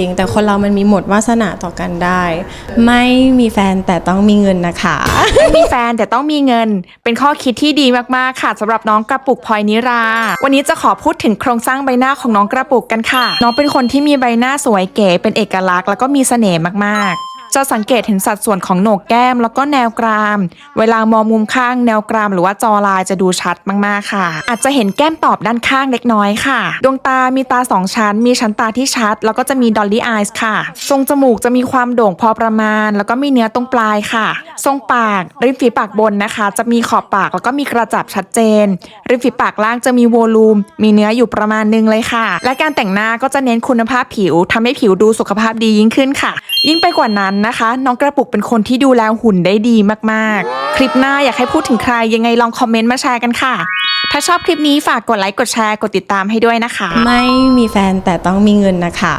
จริงแต่คนเรามันมีหมดวาสนาต่อกันได้ ไม่มีแฟนแต่ต้องมีเงินนะคะ ไม่มีแฟนแต่ต้องมีเงิน เป็นข้อคิดที่ดีมากๆค่ะสำหรับน้องกระปุกพลอยนิรา วันนี้จะขอพูดถึงโครงสร้างใบหน้าของน้องกระปุกกันค่ะ น้องเป็นคนที่มีใบหน้าสวยเก๋เป็นเอกลักษณ์แล้วก็มีเสน่ห์มากๆ จะสังเกตเห็นสัดส่วนของโหนกแก้มแล้วก็แนวกราม เวลามองมุมข้างแนวกรามหรือว่าจอลายจะดูชัดมากๆค่ะ อาจจะเห็นแก้มตอบด้านข้างเล็กน้อยค่ะ ดวงตามีตาสองชั้น มีชั้นตาที่ชัด แล้วก็จะมีดอลลี่อายส์ค่ะ ทรงจมูกจะมีความโด่งพอประมาณ แล้วก็มีเนื้อตรงปลายค่ะ ทรงปาก ริมฝีปากบนนะคะ จะมีขอบปากแล้วก็มีกระจับชัดเจน ริมฝีปากล่างจะมีโวลูม มีเนื้ออยู่ประมาณนึงเลยค่ะ และการแต่งหน้าก็จะเน้นคุณภาพผิวทำให้ผิวดูสุขภาพดียิ่งขึ้นค่ะ ยิ่งไปกว่านั้นนะคะ น้องกระปุกเป็นคนที่ดูแลหุ่นได้ดีมากๆ คลิปหน้าอยากให้พูดถึงใครยังไงลองคอมเมนต์มาแชร์กันค่ะ ถ้าชอบคลิปนี้ฝากกดไลค์กดแชร์กดติดตามให้ด้วยนะคะ ไม่มีแฟนแต่ต้องมีเงินนะคะ